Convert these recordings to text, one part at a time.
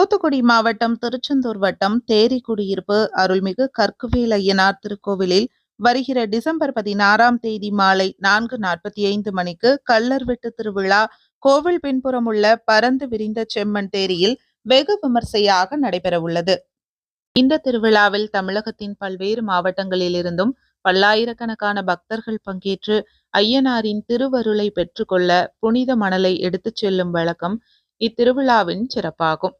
தூத்துக்குடி மாவட்டம் திருச்செந்தூர் வட்டம் தேரி குடியிருப்பு அருள்மிகு கற்குவேல் ஐயனார் திருக்கோவிலில் வருகிற டிசம்பர் பதினாறாம் தேதி மாலை நான்கு நாற்பத்தி ஐந்து மணிக்கு கள்ளர் வெட்டு திருவிழா கோவில் பின்புறம் உள்ள பரந்து விரிந்த செம்மண் தேரியில் வெகு விமர்சையாக நடைபெறவுள்ளது இந்த திருவிழாவில் தமிழகத்தின் பல்வேறு மாவட்டங்களிலிருந்தும் பல்லாயிரக்கணக்கான பக்தர்கள் பங்கேற்று ஐயனாரின் திருவருளை பெற்றுக்கொள்ள புனித மணலை எடுத்துச் செல்லும் வழக்கம் இத்திருவிழாவின் சிறப்பாகும்.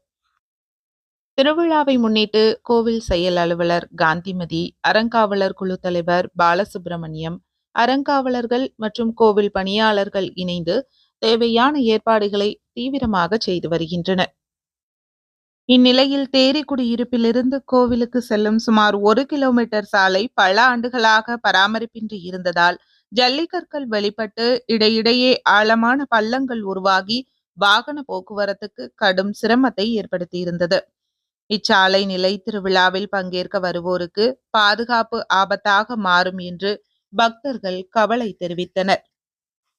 திருவிழாவை முன்னிட்டு கோவில் செயல் அலுவலர் காந்திமதி அறங்காவலர் குழு தலைவர் பாலசுப்பிரமணியம் அறங்காவலர்கள் மற்றும் கோவில் பணியாளர்கள் இணைந்து தேவையான ஏற்பாடுகளை தீவிரமாக செய்து வருகின்றனர். இந்நிலையில் தேரிக்குடியிருப்பிலிருந்து கோவிலுக்கு செல்லும் சுமார் ஒரு கிலோமீட்டர் சாலை பல ஆண்டுகளாக பராமரிப்பின்றி இருந்ததால் ஜல்லிக்கற்கள் வெளிப்பட்டு இடையிடையே ஆழமான பள்ளங்கள் உருவாகி வாகன போக்குவரத்துக்கு கடும் சிரமத்தை ஏற்படுத்தியிருந்தது. இச்சாலை நிலை திருவிழாவில் பங்கேற்க வருவோருக்கு பாதுகாப்பு ஆபத்தாக மாறும் என்று பக்தர்கள் கவலை தெரிவித்தனர்.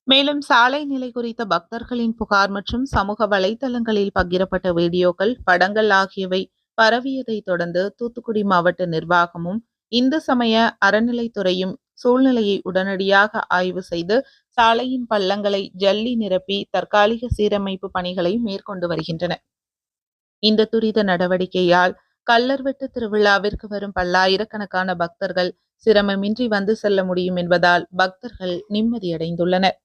மேலும் சாலை நிலை குறித்த பக்தர்களின் புகார் மற்றும் சமூக வலைதளங்களில் பகிரப்பட்ட வீடியோக்கள் படங்கள் ஆகியவை பரவியதை தொடர்ந்து தூத்துக்குடி மாவட்ட நிர்வாகமும் இந்து சமய அறநிலைத்துறையும் சூழ்நிலையை உடனடியாக ஆய்வு செய்து சாலையின் பள்ளங்களை ஜல்லி நிரப்பி தற்காலிக சீரமைப்பு பணிகளை மேற்கொண்டு வருகின்றன. இந்த துரித நடவடிக்கையால் கல்லர்வெட்டு திருவிழாவிற்கு வரும் பல்லாயிரக்கணக்கான பக்தர்கள் சிரமமின்றி வந்து செல்ல முடியும் என்பதால் பக்தர்கள் நிம்மதியடைந்துள்ளனர்.